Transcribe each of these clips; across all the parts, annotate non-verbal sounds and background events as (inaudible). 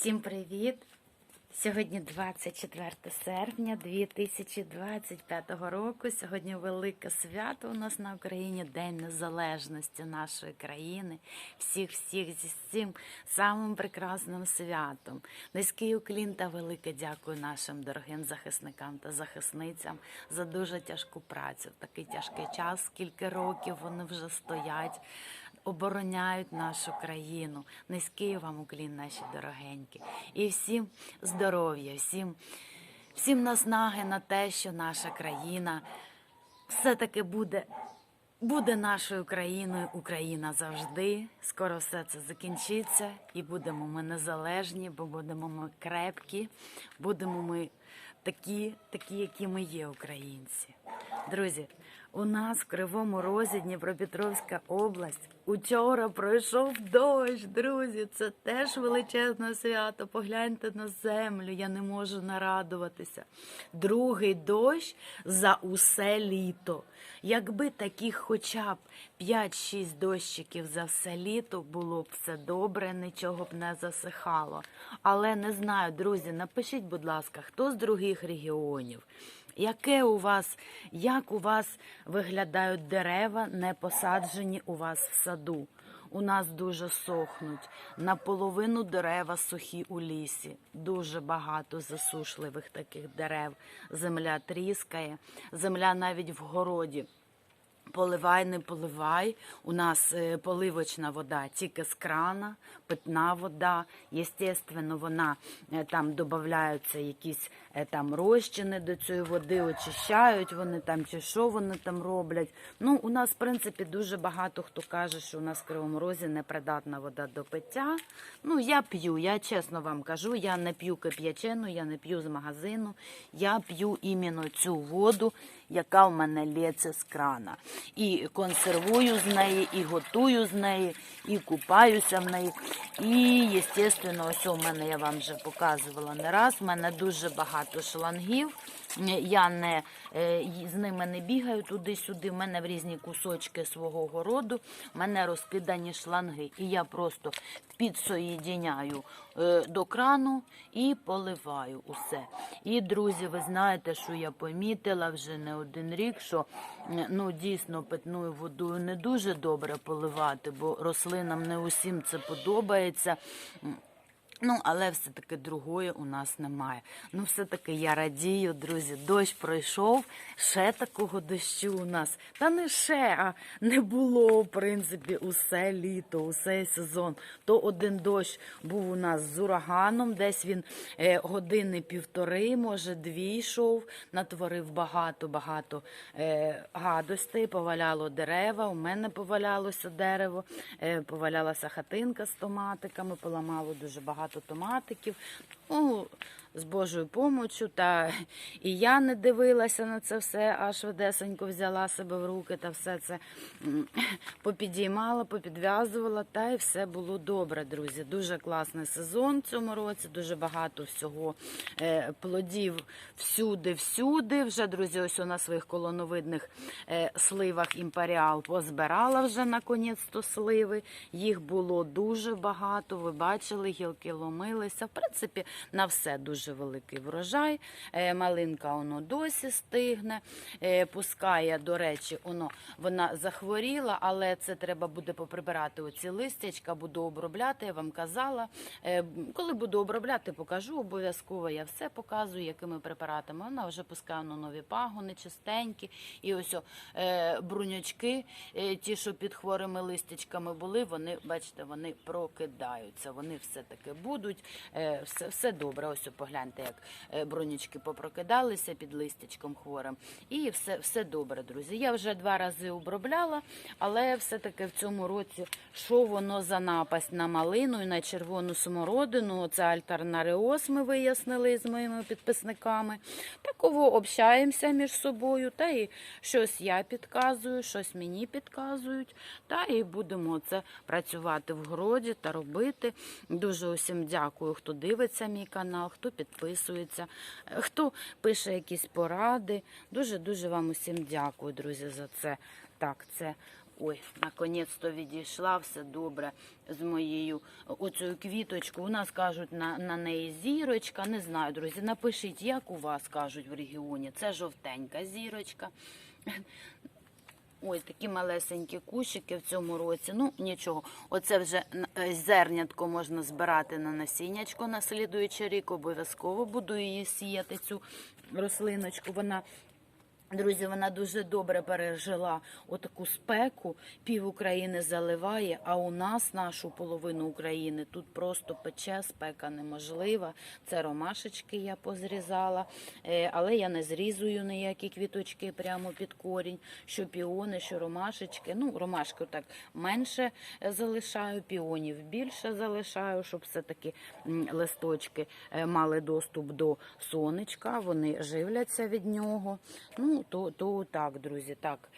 Всім привіт! Сьогодні 24 серпня 2025 року. Сьогодні велике свято у нас на Україні, День Незалежності нашої країни. Всіх, всіх зі цим самим прекрасним святом. Низький уклін та велике дякую нашим дорогим захисникам та захисницям за дуже тяжку працю. В такий тяжкий час, скільки років вони вже стоять обороняють нашу країну. Низький вам уклін, наші дорогенькі. І всім здоров'я, всім, всім наснаги на те, що наша країна все-таки буде. Буде нашою країною Україна завжди. Скоро все це закінчиться, і будемо ми незалежні, бо будемо ми крепкі, будемо ми такі, такі, які ми є, українці. Друзі, у нас в Кривому Розі Дніпропетровська область. Учора пройшов дощ, друзі. Це теж величезне свято. Погляньте на землю, я не можу нарадуватися. Другий дощ за усе літо. Якби таких хоча б 5-6 дощиків за все літо було б все добре, нічого б не засихало. Але не знаю, друзі, напишіть, будь ласка, хто з других регіонів. Яке у вас, як у вас виглядають дерева, не посаджені у вас в саду? У нас дуже сохнуть. Наполовину дерева сухі у лісі. Дуже багато засушливих таких дерев. Земля тріскає, земля навіть в городі. Поливай, не поливай. У нас е, поливочна вода тільки з крана, питна вода. Єстественно, вона е, там додаються якісь е, там розчини до цієї води, очищають вони там чи що вони там роблять. Ну, у нас, в принципі, дуже багато хто каже, що у нас в Кривому Розі непридатна вода до пиття. Ну, я п'ю, я чесно вам кажу, я не п'ю кип'ячену, я не п'ю з магазину, я п'ю іменно цю воду, яка в мене лється з крана. І консервую з неї, і готую з неї, і купаюся в неї. І, звісно, ось у мене я вам вже показувала не раз. У мене дуже багато шлангів. Я не е, з ними не бігаю туди-сюди. У мене в різні кусочки свого городу. У мене розкидані шланги. І я просто підсоєдіняю е, до крану і поливаю усе. І, друзі, ви знаєте, що я помітила вже не один рік, що ну, дійсно питною водою не дуже добре поливати, бо рослинам не усім це подобається. Ну, але все-таки другої у нас немає. Ну, все-таки я радію, друзі. Дощ пройшов, ще такого дощу у нас. Та не ще, а не було, в принципі, усе літо, усе сезон. То один дощ був у нас з ураганом, десь він е, години півтори, може, дві йшов, натворив багато-багато е, гадостей, поваляло дерева. У мене повалялося дерево, е, повалялася хатинка з томатиками, поламало дуже багато томатиків. Ну, з Божою помочю, та і я не дивилася на це все, аж швидесенько взяла себе в руки та все це попідіймала, попідв'язувала, та й все було добре, друзі. Дуже класний сезон в цьому році, дуже багато всього е, плодів всюди, всюди. Вже, друзі, ось на своїх колоновидних е, сливах імперіал позбирала вже наконець-то сливи. Їх було дуже багато. Ви бачили, гілки ломилися. В принципі, на все дуже великий врожай. Е, Малинка воно досі стигне. Е, Пускає, до речі, воно вона захворіла, але це треба буде поприбирати оці листячка, буду обробляти. Я вам казала. Е, Коли буду обробляти, покажу обов'язково. Я все показую, якими препаратами. Вона вже пускає воно нові пагони, чистенькі. І ось о, брунячки, ті, що під хворими листячками були, вони, бачите, вони прокидаються. Вони все-таки будуть. Все, все добре. Ось о, погляньте, як е, брунячки попрокидалися під листячком хворим. І все, все добре, друзі. Я вже два рази обробляла, але все-таки в цьому році, що воно за напасть на малину і на червону смородину, це альтернареоз, ми вияснили з моїми підписниками. Такого общаємося між собою, та і щось я підказую, щось мені підказують. Та і будемо це працювати в городі та робити. Дуже усім дякую, хто дивиться мій канал, хто підписується, е, хто пише якісь поради. Дуже дуже вам усім дякую, друзі, за це. Так, це Ой, наконець-то відійшла, все добре з моєю оцею квіточкою. У нас кажуть на, на неї зірочка. Не знаю, друзі. Напишіть, як у вас кажуть в регіоні. Це жовтенька зірочка. Ой, такі малесенькі кущики в цьому році. Ну, нічого. Оце вже е, зернятко можна збирати на насіннячко на слідуючий рік. Обов'язково буду її сіяти, цю рослиночку. Вона Друзі, вона дуже добре пережила отаку спеку. Пів України заливає, а у нас нашу половину України тут просто пече, спека неможлива. Це ромашечки я позрізала, е, але я не зрізую ніякі квіточки прямо під корінь. Що піони, що ромашечки. Ну, ромашки так менше е, залишаю, піонів більше залишаю, щоб все-таки листочки е, мали доступ до сонечка, вони живляться від нього. Ну, то, то так, друзі, так.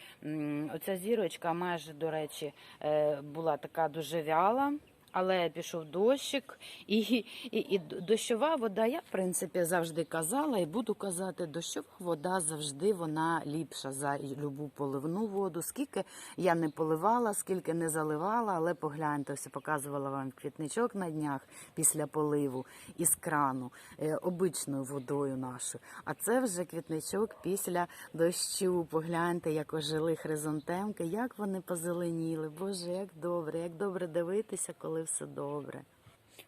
Оця зірочка майже, до речі, е, була така дуже вяла. Але пішов дощик, і, і, і дощова вода, я в принципі завжди казала і буду казати, дощова вода завжди вона ліпша за любу поливну воду. Скільки я не поливала, скільки не заливала, але погляньте, ось показувала вам квітничок на днях після поливу із крану, е, обичною водою нашою. А це вже квітничок після дощу. Погляньте, як ожили хризантемки, як вони позеленіли. Боже, як добре, як добре дивитися, коли все добре.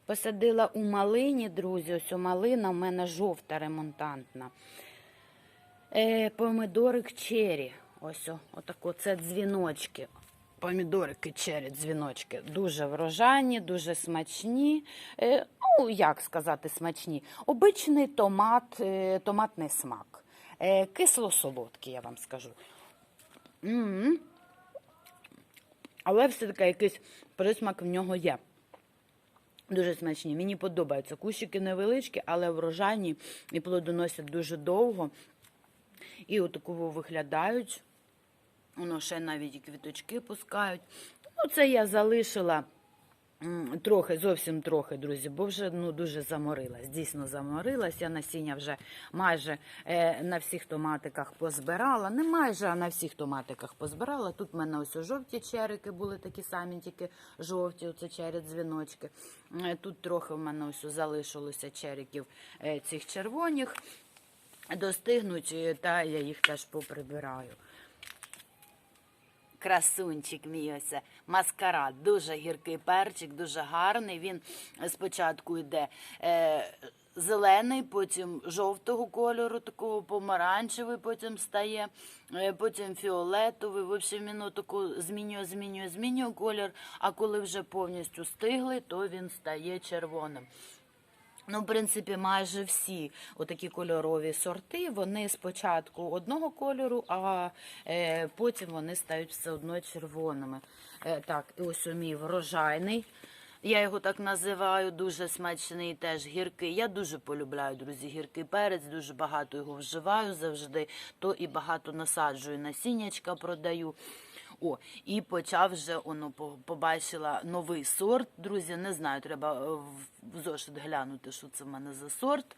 Посадила у малині, друзі, ось у малина в мене жовта ремонтантна. Е, помидорик чері. Ось отако, це дзвіночки. Помідорики чері, дзвіночки. Дуже врожайні, дуже смачні. Е, ну, як сказати, смачні. Обичний томат, е, томатний смак. Е, кисло-солодкий, я вам скажу. м Але все-таки якийсь присмак в нього є. Дуже смачні. Мені подобаються. Кущики невеличкі, але врожайні і плодоносять дуже довго. І отаково виглядають. Воно ще навіть і квіточки пускають. Ну, це я залишила трохи, зовсім трохи, друзі, бо вже ну, дуже заморилась. Дійсно заморилась. Я насіння вже майже е, на всіх томатиках позбирала. Не майже, а на всіх томатиках позбирала. Тут в мене ось жовті черики були такі самі, тільки жовті, оце чері дзвіночки. Е, Тут трохи в мене ось залишилося чериків е, цих червоних. Достигнуть, е, та я їх теж поприбираю. Красунчик мій ось маскарад. Дуже гіркий перчик, дуже гарний. Він спочатку йде е, зелений, потім жовтого кольору, такого помаранчевий, потім стає, е, потім фіолетовий. В общем, він таку змінює, змінює, змінює колір. А коли вже повністю стиглий, то він стає червоним. Ну, в принципі, майже всі отакі кольорові сорти, вони спочатку одного кольору, а е, потім вони стають все одно червоними. Е, так, ось у мій врожайний. Я його так називаю, дуже смачний, теж гіркий. Я дуже полюбляю, друзі, гіркий перець, дуже багато його вживаю завжди, то і багато насаджую насіннячка продаю. О, і почав вже воно побачила новий сорт. Друзі, не знаю, треба е, в зошит глянути, що це в мене за сорт.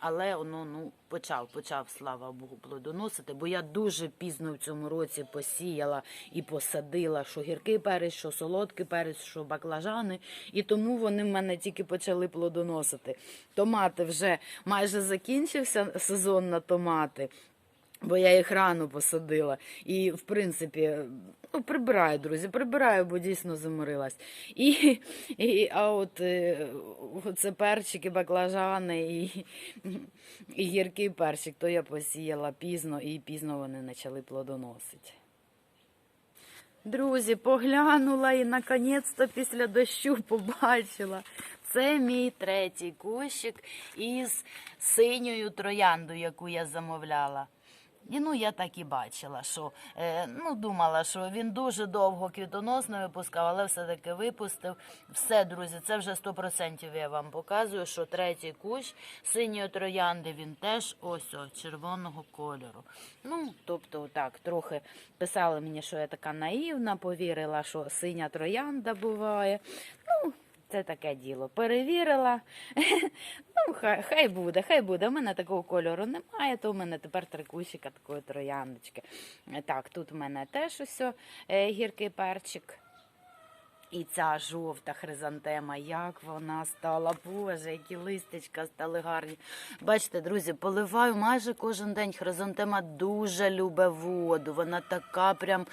Але воно ну почав, почав, слава Богу, плодоносити. Бо я дуже пізно в цьому році посіяла і посадила, що гіркий перець, що солодкий перець, що баклажани. І тому вони в мене тільки почали плодоносити. Томати вже майже закінчився сезон на томати. Бо я їх рано посадила. І, в принципі, ну, прибираю, друзі, прибираю, бо дійсно заморилась. І, і, а от е, це перчики, баклажани і, і гіркий перчик, то я посіяла пізно і пізно вони почали плодоносити. Друзі, поглянула і наконець-то після дощу побачила. Це мій третій кущик із синьою трояндою, яку я замовляла. І ну я так і бачила, що е, ну думала, що він дуже довго квітонос не випускав, але все-таки випустив. Все, друзі, це вже 100% я вам показую, що третій кущ синьої троянди він теж ось червоного кольору. Ну, тобто, так, трохи писали мені, що я така наївна, повірила, що синя троянда буває. Ну, Це таке діло. Перевірила. (laughs) Ну, хай, хай буде, хай буде. У мене такого кольору немає, то у мене тепер три кущика такої трояндочки. Е, Так, тут в мене теж усе гіркий перчик. І ця жовта хризантема, як вона стала, боже, які листячка стали гарні. Бачите, друзі, поливаю майже кожен день. Хризантема дуже любить воду. Вона така прям.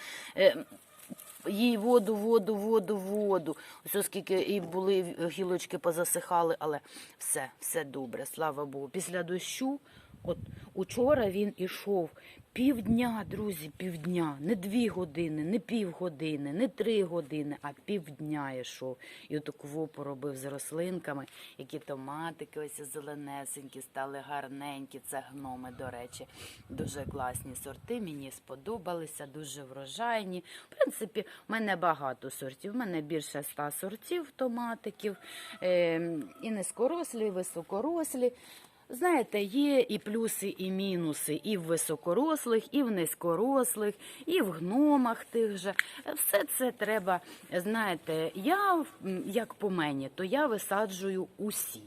Їй воду, воду, воду, воду. Ось оскільки і були гілочки позасихали, але все, все добре, слава Богу. Після дощу, от учора він ішов півдня, друзі, півдня. Не дві години, не півгодини, не три години, а півдня йшов. І отаку вопу робив з рослинками, які томатики ось зеленесенькі, стали гарненькі. Це гноми, до речі, дуже класні сорти. Мені сподобалися, дуже врожайні. В принципі, в мене багато сортів. У мене більше ста сортів томатиків, е, і низькорослі, і високорослі. Знаєте, є і плюси, і мінуси і в високорослих, і в низькорослих, і в гномах тих же. Все це треба, знаєте, я, як по мені, то я висаджую усі.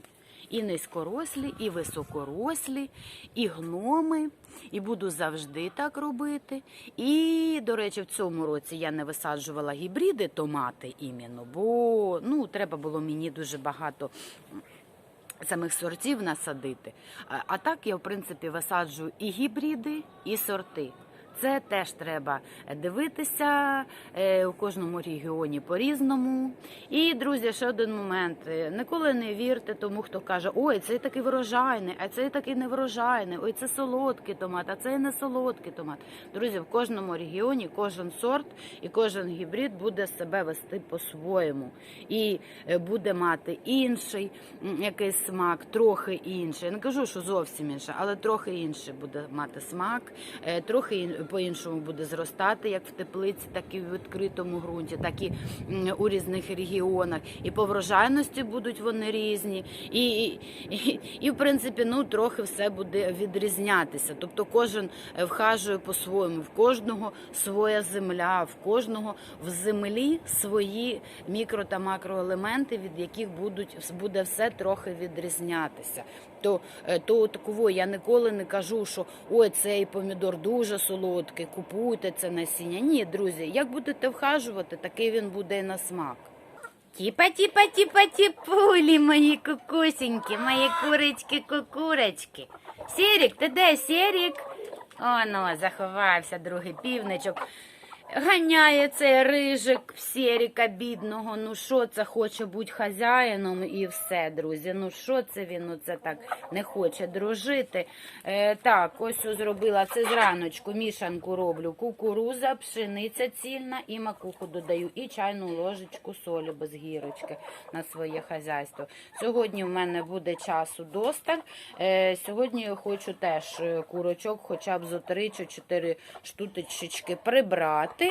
І низькорослі, і високорослі, і гноми, і буду завжди так робити. І, до речі, в цьому році я не висаджувала гібриди томати іменно, бо ну, треба було мені дуже багато самих сортів насадити. А, а так я, в принципі, висаджую і гібриди, і сорти. Це теж треба дивитися е, у кожному регіоні по-різному. І, друзі, ще один момент. Е, Ніколи не вірте тому, хто каже, ой, цей такий врожайний, а цей такий неврожайний, ой, це солодкий томат, а це не солодкий томат. Друзі, в кожному регіоні кожен сорт і кожен гібрид буде себе вести по-своєму. І е, буде мати інший якийсь смак, трохи інший. Я не кажу, що зовсім інше, але трохи інший буде мати смак, трохи ін- по-іншому буде зростати, як в теплиці, так і в відкритому ґрунті, так і у різних регіонах. І по врожайності будуть вони різні, і, і, і, в принципі, ну трохи все буде відрізнятися. Тобто кожен е, вхажує по-своєму, в кожного своя земля, в кожного в землі свої мікро та макроелементи, від яких будуть буде все трохи відрізнятися. То, е, то такого я ніколи не кажу, що ой, цей помідор дуже солодкий, купуйте це насіння. Ні, друзі, як будете вхажувати, такий він буде і на смак. Тіпа, тіпа, тіпа, тіпулі, мої кукусеньки, мої курочки, кукурочки. Сірік, ти де, Сірік? Оно, заховався другий півничок. Ганяє цей рижик Сіріка бідного. Ну що це хоче бути хазяїном і все, друзі. Ну що це він оце так не хоче дружити. Е, так, ось зробила це зраночку. Мішанку роблю. Кукуруза, пшениця цільна і макуху додаю. І чайну ложечку солі без гірочки на своє хазяйство. Сьогодні в мене буде часу досталь. Е, сьогодні я хочу теж е, курочок хоча б зо 3 чи 4 штуточки прибрати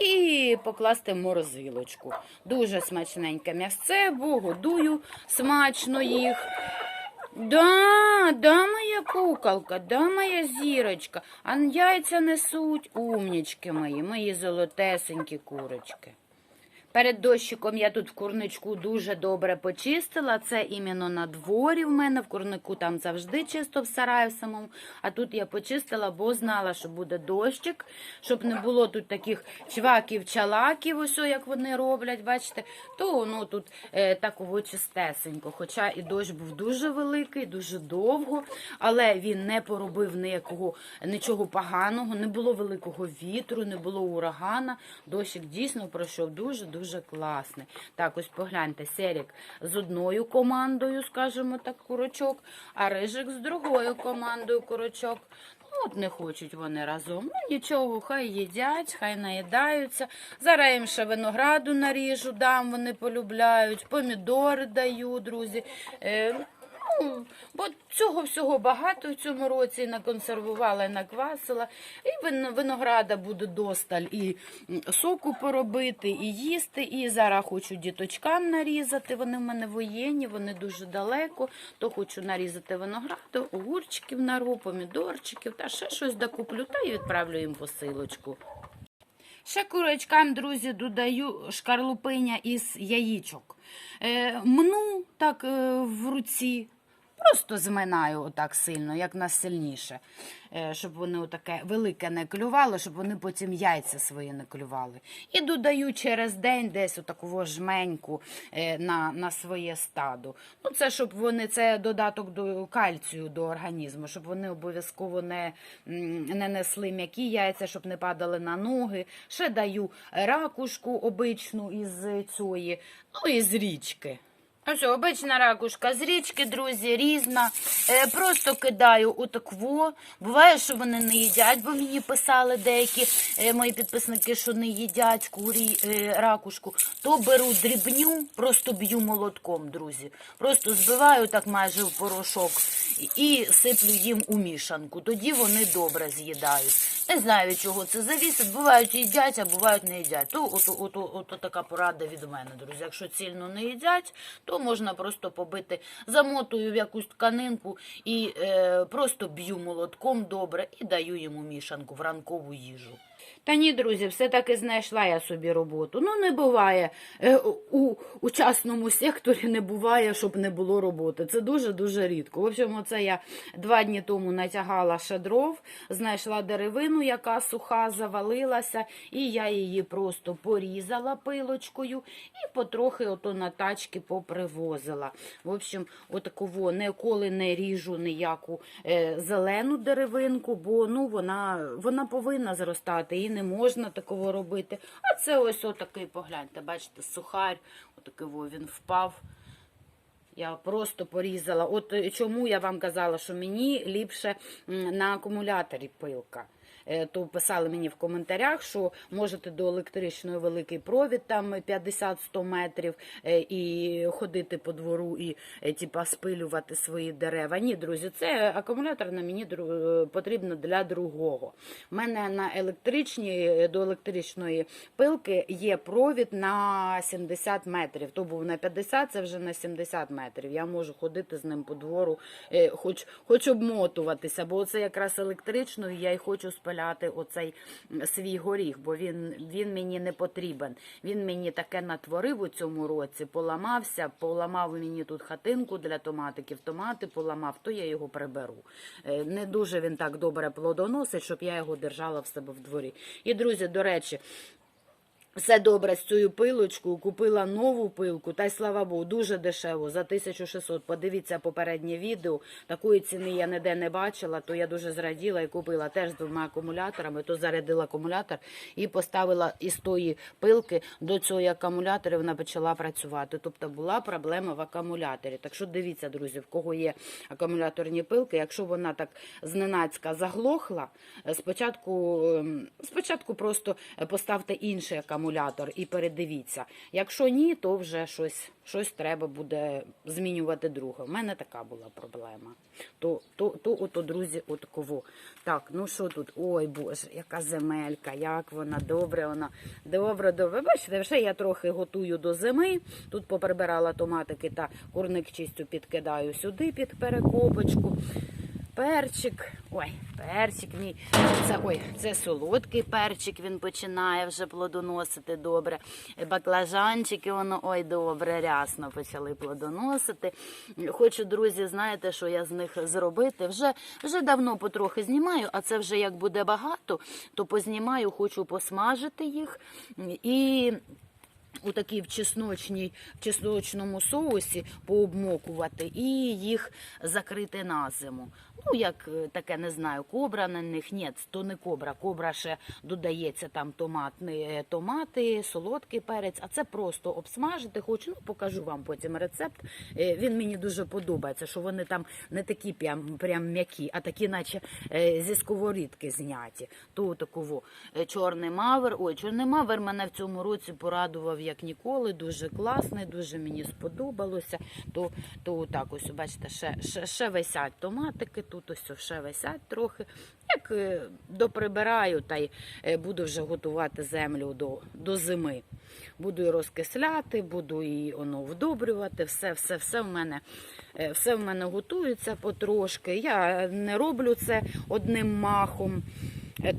і покласти в морозилочку. Дуже смачненьке м'ясце, бо годую смачно їх. Да, да, моя куколка, да, моя зірочка. А яйця несуть умнічки мої, мої золотесенькі курочки. Перед дощиком я тут в курничку дуже добре почистила. Це іменно на дворі в мене. В курнику там завжди чисто в сараї в самому. А тут я почистила, бо знала, що буде дощик, щоб не було тут таких чваків-чалаків, ось як вони роблять, бачите, то воно тут е, таково чистесенько. Хоча і дощ був дуже великий, дуже довго, але він не поробив ніякого нічого поганого, не було великого вітру, не було урагана. Дощик дійсно пройшов дуже дуже класний. Так, ось погляньте, Серік з одною командою, скажімо так, курочок, а рижик з другою командою курочок. Ну, От не хочуть вони разом. Ну нічого, хай їдять, хай наїдаються. Зараз їм ще винограду наріжу, дам, вони полюбляють, помідори даю, друзі. Ну, бо цього всього багато в цьому році наконсервувала, наквасила. І винограда буде досталь, і соку поробити, і їсти. І зараз хочу діточкам нарізати. Вони в мене воєнні, вони дуже далеко. То хочу нарізати винограду, огурчиків нару, помідорчиків та ще щось докуплю, та й відправлю їм посилочку. Ще курочкам, друзі, додаю шкарлупиня із яєчок. Е, мну так е, в руці, просто зминаю отак сильно, як найсильніше, е, щоб вони отаке велике не клювали, щоб вони потім яйця свої не клювали. І додаю через день десь отаку жменьку е, на, на своє стадо. Ну, це щоб вони, це додаток до кальцію до організму, щоб вони обов'язково не, не несли м'які яйця, щоб не падали на ноги. Ще даю ракушку обичну із цієї, ну і з річки. Ось обична ракушка з річки, друзі, різна. Е, просто кидаю у такво. Буває, що вони не їдять, бо мені писали деякі е, мої підписники, що не їдять курі е, ракушку. То беру дрібню, просто б'ю молотком, друзі. Просто збиваю так майже в порошок і сиплю їм у мішанку. Тоді вони добре з'їдають. Не знаю, від чого це завісить. Бувають їдять, а бувають не їдять. То ото, ото, ото така порада від мене, друзі. Якщо цільно не їдять, то можна просто побити, замотую в якусь тканинку і е, просто б'ю молотком добре і даю йому мішанку в ранкову їжу. Та ні, друзі, все-таки знайшла я собі роботу. Ну, не буває. Е, у, у частному секторі не буває, щоб не було роботи. Це дуже-дуже рідко. В общем, оце я два дні тому натягала ще дров, знайшла деревину, яка суха, завалилася, і я її просто порізала пилочкою і потрохи ото на тачки попривозила. В общем, отаково ніколи не ріжу ніяку е, зелену деревинку, бо ну, вона, вона повинна зростати і не можна такого робити. А це ось отакий, погляньте, бачите, сухарь, отакий він впав. Я просто порізала. От е, чому я вам казала, що мені ліпше на акумуляторі пилка. Е, То писали мені в коментарях, що можете до електричної великий провід, там 50-100 метрів, е, і ходити по двору і е, типа спилювати свої дерева. Ні, друзі, це акумулятор на мені потрібно для другого. У мене на електричній до електричної пилки є провід на 70 метрів. То був на 50, це вже на 70 метрів. Я можу ходити з ним по двору, хоч, хоч обмотуватися, бо це якраз електричною я й хочу спиляти оцей свій горіх, бо він, він мені не потрібен. Він мені таке натворив у цьому році, поламався, поламав мені тут хатинку для томатиків, томати поламав, то я його приберу. Е, Не дуже він так добре плодоносить, щоб я його держала в себе в дворі. І, друзі, до речі, все добре з цією пилочкою, купила нову пилку, та й слава Богу, дуже дешево, за 1600. Подивіться попереднє відео. Такої ціни я ніде не бачила, то я дуже зраділа і купила теж з двома акумуляторами, то зарядила акумулятор і поставила із тої пилки до цього акумулятора, вона почала працювати. Тобто була проблема в акумуляторі. Так що дивіться, друзі, в кого є акумуляторні пилки, якщо вона так зненацька заглохла, е, спочатку, ем, спочатку просто е, поставте інший акумулятор і передивіться. Якщо ні, то вже щось, щось треба буде змінювати друге. У мене така була проблема. То, то, то ото, друзі, от кого. Так, ну що тут? Ой, Боже, яка земелька, як вона, добре вона, добре, добре. Бачите, вже я трохи готую до зими. Тут поприбирала томатики та курник чистю підкидаю сюди під перекопочку. Перчик, ой, перчик мій. Це ой, це солодкий перчик. Він починає вже плодоносити добре. Баклажанчики, воно ой, добре, рясно почали плодоносити. Хочу, друзі, знаєте, що я з них зробити? Вже вже давно потрохи знімаю, а це вже як буде багато, то познімаю, хочу посмажити їх і. У такій в чесночній, в чесночному соусі пообмокувати і їх закрити на зиму. Ну, як е, таке, не знаю, кобра на них. Ні, то не кобра. Кобра ще додається там томатні, е, томати, солодкий перець, а це просто обсмажити хочу. Ну, покажу вам потім рецепт. Е, Він мені дуже подобається, що вони там не такі прям, прям м'які, а такі, наче зі сковорідки зняті. То такого чорний мавр. Ой, чорний мавр мене в цьому році порадував як ніколи. Дуже класний, дуже мені сподобалося. То, то так ось, бачите, ще, ще, ще висять томатики, тут ось ще висять трохи. Як е, доприбираю, та й е, буду вже готувати землю до, до зими. Буду і розкисляти, буду і воно вдобрювати. Все, все, все в мене. е, Все в мене готується потрошки. Я не роблю це одним махом.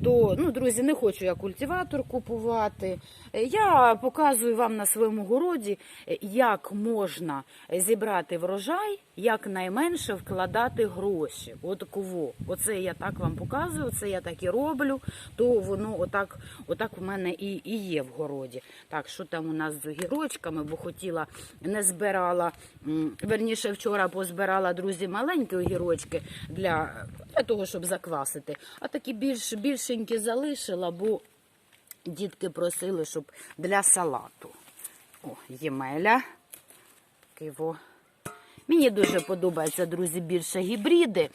то, ну, друзі, не хочу я культиватор купувати. Я показую вам на своєму городі, як можна зібрати врожай, як найменше вкладати гроші. От кого. Оце я так вам показую, це я так і роблю, то воно отак, отак у мене і, і є в городі. Так, що там у нас з огірочками, бо хотіла, не збирала, верніше вчора позбирала, друзі, маленькі огірочки для, для того, щоб заквасити. А такі більш, більшенькі залишила, бо дітки просили, щоб для салату. О, ємеля. Такий во. Мені дуже подобаються, друзі, більше гібриди,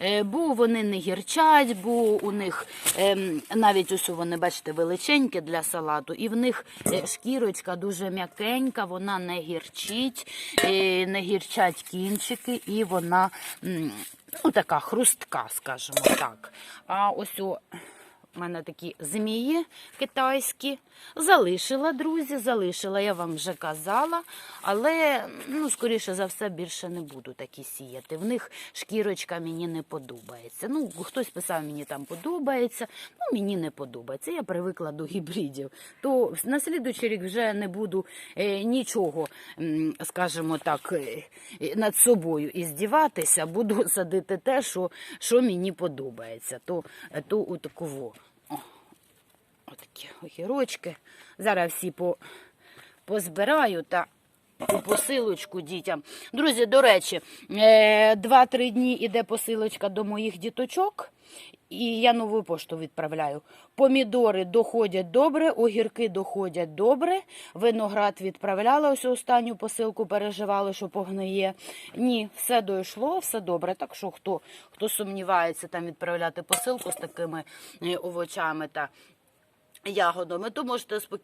е, бо вони не гірчать, бо у них ем, навіть ось вони, бачите, величенькі для салату, і в них е, шкірочка дуже м'якенька, вона не гірчить, е, не гірчать кінчики, і вона ну, така хрустка, скажімо так. А ось о, у мене такі змії китайські. Залишила, друзі, залишила, я вам вже казала. Але, ну, скоріше за все, більше не буду такі сіяти. В них шкірочка мені не подобається. Ну, хтось писав, мені там подобається. Ну, мені не подобається. Я привикла до гібридів. То на слідуючий рік вже не буду е, нічого, скажімо так, е, е, над собою іздіватися. Буду (laughs) садити те, що, що мені подобається. То, е, то у такого. Отакі огірочки. Зараз всі по, позбираю та посилочку дітям. Друзі, до речі, е, 2-3 дні іде посилочка до моїх діточок. І я нову пошту відправляю. Помідори доходять добре, огірки доходять добре. Виноград відправляла ось останню посилку, переживали, що погниє. Ні, все дійшло, все добре. Так що хто, хто сумнівається там відправляти посилку з такими е, овочами та ягодами, то можете спокійно.